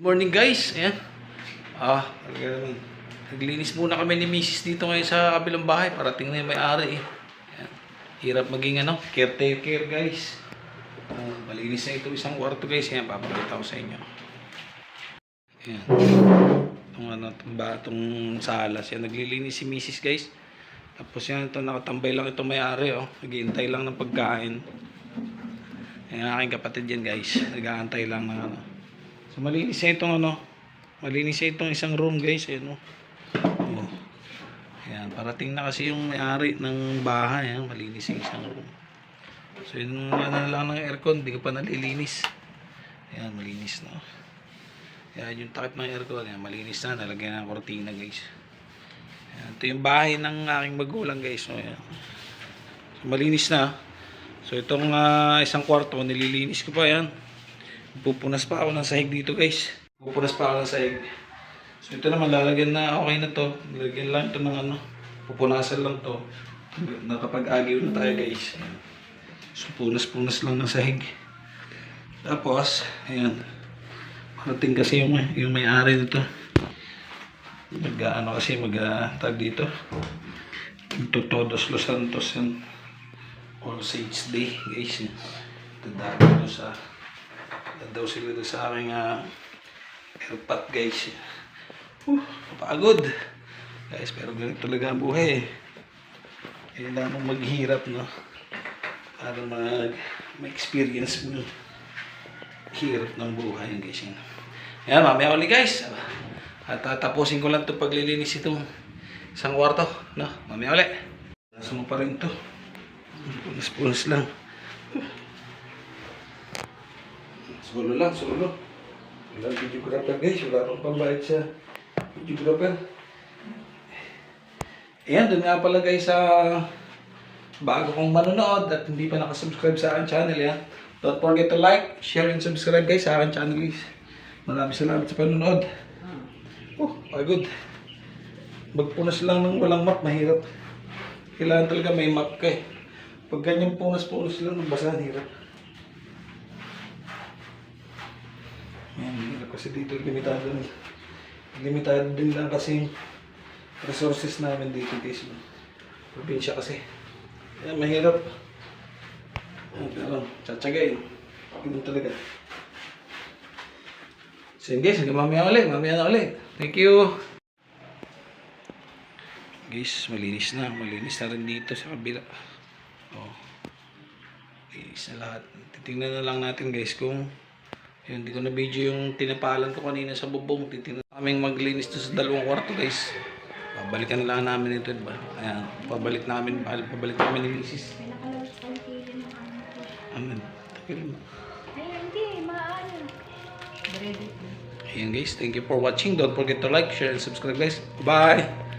Good morning guys. Ayan. Ah. Naglinis muna kami ni Mrs. dito ngayon sa kabilang bahay. Parating na yung may-ari eh. Ayan. Hirap maging ano, caretaker guys. Ah, malinis na ito isang kwarto guys. Ayan, papakita ko sa inyo. Ayan. Itong ano, itong batong salas. Yan, naglilinis si Mrs. guys. Tapos yan, ito nakatambay lang ito may-ari oh. Naghihintay lang ng pagkain. Ayan, aking kapatid yan guys. Nag-aantay lang ng ano. So malinis na itong ano. Malinis na itong isang room guys. Ayan o. Oh. Ayan, parating na kasi yung may-ari ng bahay. Ayan, malinis yung isang room. So yun ano lang ng aircon. Hindi ko pa nalilinis. Ayan, malinis na. Ayan, yung takip ng aircon. Ayan, malinis na. Nalagyan ng kortina guys. Ayan, ito yung bahay ng aking magulang guys. So, ayan. So, malinis na. So itong ah, isang kwarto, nililinis ko pa yan. Pupunas pa ako ng sahig dito guys. Pupunas pa ako ng sahig. So ito naman lalagyan na okay na to. Lalagyan lang ito ng ano. Pupunasan lang to. Nakapag-agiw na tayo guys. So punas-punas lang ng sahig. Tapos, ayan. Parating kasi yung, yung may-ari nito. Mag ano kasi mag uh, tag dito. Ito Todos Los Santos yan. All Saints Day guys. Ito dati sa Daw doon sa aking uh, airpot guys. Uh, pagod. Guys, pero ganito talaga ang buhay eh. Kailangan mong maghirap, no? Para mag, ma-experience mo hirap ng buhay, guys. Yan. Yan, mamaya ulit, guys. At tatapusin ko lang ito paglilinis itong isang kwarto, no? Mamaya ulit. Nasa mo pa rin ito. Punas-punas lang. Solo lang, solo. Walang videographer guys, wala pang pambayad sa videographer. Ayan, dun nga pala guys sa bago kong manonood at hindi pa nakasubscribe sa akin channel yan. Don't forget to like, share, and subscribe guys sa akin channel guys. Maraming salamat sa panonood. Oh, pagod. Magpunas lang ng walang map, mahirap. Kailangan talaga may map ka eh. Pag ganyan punas-punas lang, basa, hirap. Yan, kasi dito limitado din. Limitado din lang kasi resources namin dito guys. Probinsya kasi. Yan, mahirap. Pero, tsatsagay. Ganun talaga. So yun, guys, hanggang mamaya ulit. Mamaya na ulit. Thank you. Guys, malinis na. Malinis na rin dito sa kabila. Oh. Malinis na lahat. Titingnan na lang natin guys kung yun, hindi ko na video yung tinapalan ko kanina sa bubong. Titingnan kaming maglinis to sa dalawang kwarto guys. Pabalikan na lang namin ito, diba? Ayan, pabalik namin, pabalik namin ni Mrs. May nakalabas pang kilo ng ano. Amen. Takil mo. Ayan guys, thank you for watching. Don't forget to like, share, and subscribe guys. Bye!